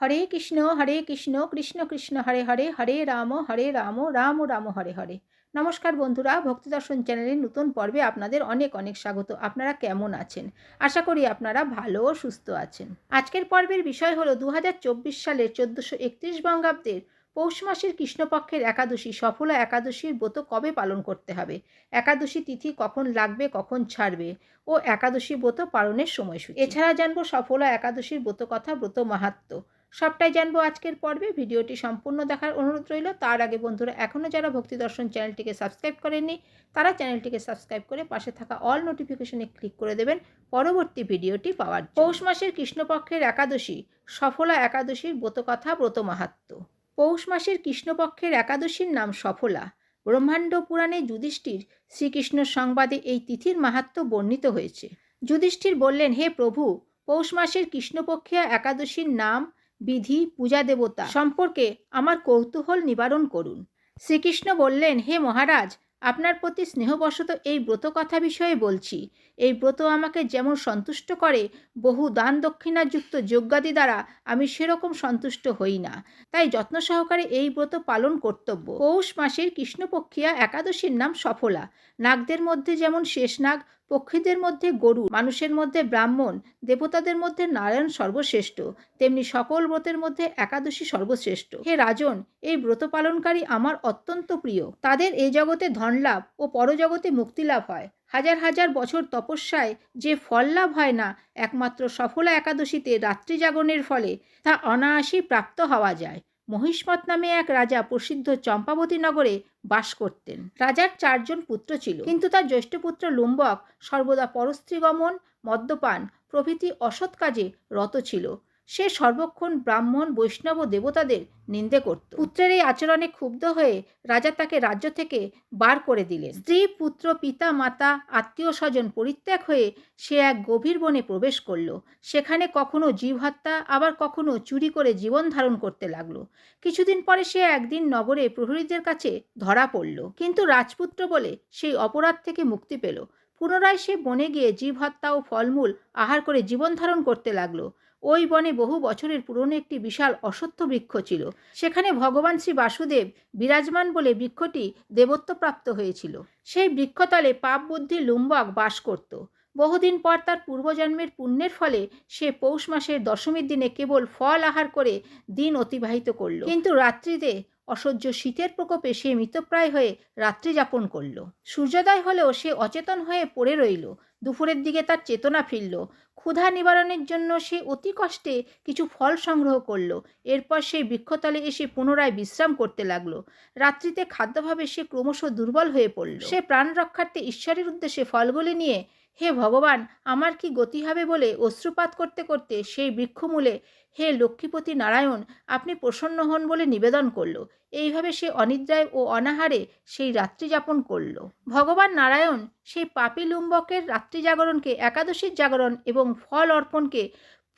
হরে কৃষ্ণ হরে কৃষ্ণ কৃষ্ণ কৃষ্ণ, হরে হরে হরে রাম হরে রাম রাম রাম, হরে হরে। নমস্কার বন্ধুরা, ভক্তি দর্শন চ্যানেলের নতুন পর্বে আপনাদের অনেক অনেক স্বাগত। আপনারা কেমন আছেন? আশা করি আপনারা ভালো ও সুস্থ আছেন। আজকের পর্বের বিষয় হলো দু হাজার চব্বিশ সালের চোদ্দোশো একত্রিশ বঙ্গাব্দের পৌষ মাসের কৃষ্ণপক্ষের একাদশী, সফলা একাদশীর ব্রত কবে পালন করতে হবে? একাদশী তিথি কখন লাগবে, কখন ছাড়বে? ও একাদশী ব্রত পালনের সময়সূচি। এছাড়া জানব সফলা একাদশীর ব্রত কথা ব্রত মাহাত্ম্য সবটাই জানব আজকের পর্বে। ভিডিওটি সম্পূর্ণ দেখার অনুরোধ রইল। তার আগে বন্ধুরা এখনও যারা ভক্তি দর্শন চ্যানেলটিকে সাবস্ক্রাইব করেননি, তারা চ্যানেলটিকে সাবস্ক্রাইব করে পাশে থাকা অল নোটিফিকেশনে ক্লিক করে দেবেন পরবর্তী ভিডিওটি পাওয়ার পৌষ মাসের কৃষ্ণপক্ষের একাদশী, সফলা একাদশীর ব্রতকথা ব্রত মাহাত্ম্য পৌষ মাসের কৃষ্ণপক্ষের একাদশীর নাম সফলা। ব্রহ্মাণ্ড পুরাণে যুধিষ্ঠির শ্রীকৃষ্ণ সংবাদে এই তিথির মাহাত্ম্য বর্ণিত হয়েছে। যুধিষ্ঠির বললেন, হে প্রভু, পৌষ মাসের কৃষ্ণপক্ষিয়া একাদশীর নাম বিধি পূজা দেবতা সম্পর্কে আমার কৌতূহল নিবারণ করুন। শ্রীকৃষ্ণ বললেন, হে মহারাজ, আপনার প্রতি স্নেহবশত এই ব্রত কথা বিষয়ে বলছি। এই ব্রত আমাকে যেমন সন্তুষ্ট করে, বহু দান দক্ষিণাযুক্ত যজ্ঞাদি দ্বারা আমি সেরকম সন্তুষ্ট হই না। তাই যত্ন সহকারে এই ব্রত পালন কর্তব্য। পৌষ মাসের কৃষ্ণপক্ষিয়া একাদশীর নাম সফলা। নাগদের মধ্যে যেমন শেষনাগ পক্ষীদের মধ্যে গরু, মানুষের মধ্যে ব্রাহ্মণ, দেবতাদের মধ্যে নারায়ণ সর্বশ্রেষ্ঠ, তেমনি সকল ব্রতের মধ্যে একাদশী সর্বশ্রেষ্ঠ। হে রাজন, এই ব্রত পালনকারী আমার অত্যন্ত প্রিয়। তাদের এই জগতে ধনলাভ ও পরজগতে মুক্তিলাভ হয়। হাজার হাজার বছর তপস্যায় যে ফল লাভ হয় না, একমাত্র সফলা একাদশীতে রাত্রি জাগরণের ফলে তা অনায়াসেই প্রাপ্ত হওয়া যায়। মহিষ্মত নামে এক রাজা প্রসিদ্ধ চম্পাবতী নগরে বাস করতেন। রাজার চারজন পুত্র ছিল। কিন্তু তার জ্যৈষ্ঠ পুত্র লুম্বক সর্বদা পরস্ত্রীগমন, মদ্যপান প্রভৃতি অসৎ কাজে রত ছিল। সে সর্বক্ষণ ব্রাহ্মণ, বৈষ্ণব দেবতাদের নিন্দে করত। পুত্রের এই আচরণে ক্ষুব্ধ হয়ে রাজা তাকে রাজ্য থেকে বার করে দিলেন। স্ত্রী, পুত্র, পিতা, মাতা, আত্মীয় স্বজন পরিত্যাগ হয়ে সে এক গভীর বনে প্রবেশ করল। সেখানে কখনো জীব হত্যা, আবার কখনো চুরি করে জীবন ধারণ করতে লাগল। কিছুদিন পরে সে একদিন নগরে প্রহরীদের কাছে ধরা পড়ল। কিন্তু রাজপুত্র বলে সেই অপরাধ থেকে মুক্তি পেল। পুনরায় সে বনে গিয়ে জীব হত্যা ও ফলমূল আহার করে জীবন ধারণ করতে লাগল। ওই বনে বহু বছরের পুরনো একটি বিশাল অসত্য বৃক্ষ ছিল। সেখানে ভগবান শ্রী বাসুদেব বিরাজমান বলে বৃক্ষটি দেবত্বপ্রাপ্ত হয়েছিল। সেই বৃক্ষতলে পাপ বুদ্ধি লুম্বক বাস করত। বহুদিন পর তার পূর্বজন্মের পুণ্যের ফলে সে পৌষ মাসের দশমীর দিনে কেবল ফল আহার করে দিন অতিবাহিত করল। কিন্তু রাত্রিতে অসহ্য শীতের প্রকোপে সে মৃতপ্রায় হয়ে রাত্রি যাপন করল। সূর্যোদয় হলেও সে অচেতন হয়ে পড়ে রইল। দুপুরের দিকে তার চেতনা ফিরল। ক্ষুধা নিবারণের জন্য সে অতি কষ্টে কিছু ফল সংগ্রহ করল। এরপর সে বৃক্ষতলে এসে পুনরায় বিশ্রাম করতে লাগল। রাত্রিতে খাদ্যভাবে সে ক্রমশ দুর্বল হয়ে পড়ল। সে প্রাণ রক্ষার্থে ঈশ্বরের উদ্দেশ্যে ফলগুলি নিয়ে হে ভগবান, আমার কি গতি হবে বলে অশ্রুপাত করতে করতে সেই বৃক্ষমূলে, হে লক্ষ্মীপতি নারায়ণ, আপনি প্রসন্ন হন বলে নিবেদন করল। এইভাবে সে অনিদ্রায় ও অনাহারে সেই রাত্রি যাপন করল। ভগবান নারায়ণ, সেই পাপি লুম্বকের রাত্রি জাগরণকে একাদশীর জাগরণ এবং ফল অর্পণকে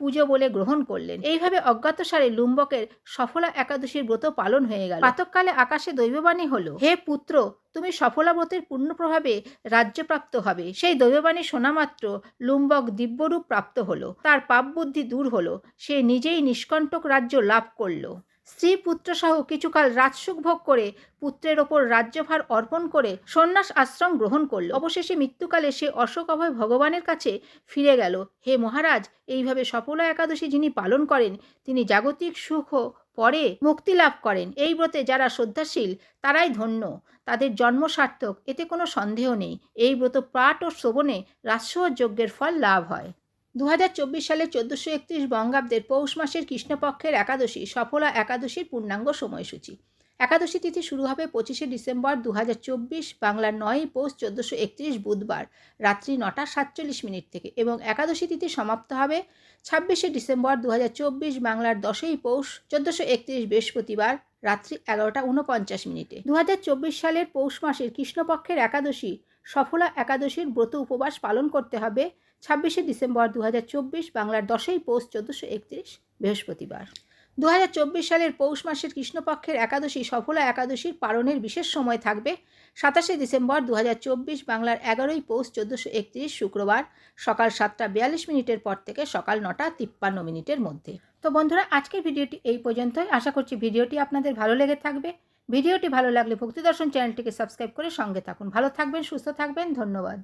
পুজো বলে গ্রহণ করলেন। এইভাবে অজ্ঞাতসারে লুম্বকের সফলা একাদশীর ব্রত পালন হয়ে গেল। প্রাতকালে আকাশে দৈববাণী হলো, হে পুত্র, তুমি সফলা ব্রতের পূর্ণ প্রভাবে রাজ্যপ্রাপ্ত হবে। সেই দৈববাণী শোনা মাত্র লুম্বক দিব্যরূপ প্রাপ্ত হলো। তার পাপ বুদ্ধি দূর হলো। সে নিজেই নিষ্কণ্টক রাজ্য লাভ করল। স্ত্রী পুত্রসহ কিছুকাল রাজসুখ ভোগ করে পুত্রের ওপর রাজ্যভার অর্পণ করে সন্ন্যাস আশ্রম গ্রহণ করল। অবশেষে মৃত্যুকালে সে অশোক অভয় ভগবানের কাছে ফিরে গেল। হে মহারাজ, এইভাবে সফলা একাদশী যিনি পালন করেন, তিনি জাগতিক সুখ পরে মুক্তি লাভ করেন। এই ব্রতে যারা শ্রদ্ধাশীল, তারাই ধন্য। তাদের জন্ম সার্থক, এতে কোনো সন্দেহ নেই। এই ব্রত পাঠ ও শ্রবণে রাজস্ব যজ্ঞের ফল লাভ হয়। দু সালে চোদ্দোশো একত্রিশ বঙ্গাব্দের পৌষ মাসের কৃষ্ণপক্ষের একাদশী সফলা একাদশীর পূর্ণাঙ্গ সময়সূচি। একাদশী তিথি শুরু হবে পঁচিশে ডিসেম্বর দু হাজার চব্বিশ বাংলার নয়ই পৌষ চোদ্দোশো একত্রিশ বুধবার রাত্রি নটা সাতচল্লিশ মিনিট থেকে এবং একাদশী তিথি সমাপ্ত হবে ছাব্বিশে ডিসেম্বর দু হাজার চব্বিশ বাংলার দশই পৌষ চোদ্দোশো একত্রিশ বৃহস্পতিবার রাত্রি এগারোটা উনপঞ্চাশ মিনিটে। দু হাজার চব্বিশ সালের পৌষ মাসের কৃষ্ণপক্ষের একাদশী সফলা একাদশীর ব্রত উপবাস পালন করতে হবে ছাব্বিশে ডিসেম্বর দু হাজার চব্বিশ বাংলার দশই পৌষ চোদ্দোশো একত্রিশ বৃহস্পতিবার। দু হাজার চব্বিশ সালের পৌষ মাসের কৃষ্ণপক্ষের একাদশী সফলা একাদশীর পালনের বিশেষ সময় থাকবে সাতাশে ডিসেম্বর দু হাজার চব্বিশ বাংলার এগারোই পৌষ চোদ্দোশো একত্রিশ শুক্রবার সকাল সাতটা বিয়াল্লিশ মিনিটের পর থেকে সকাল নটা তিপ্পান্ন মিনিটের মধ্যে। তো বন্ধুরা, আজকের ভিডিওটি এই পর্যন্তই। আশা করছি ভিডিওটি আপনাদের ভালো লেগে থাকবে। ভিডিওটি ভালো লাগলে ভক্তি দর্শন চ্যানেলটিকে সাবস্ক্রাইব করে সঙ্গে থাকুন। ভালো থাকবেন, সুস্থ থাকবেন, ধন্যবাদ।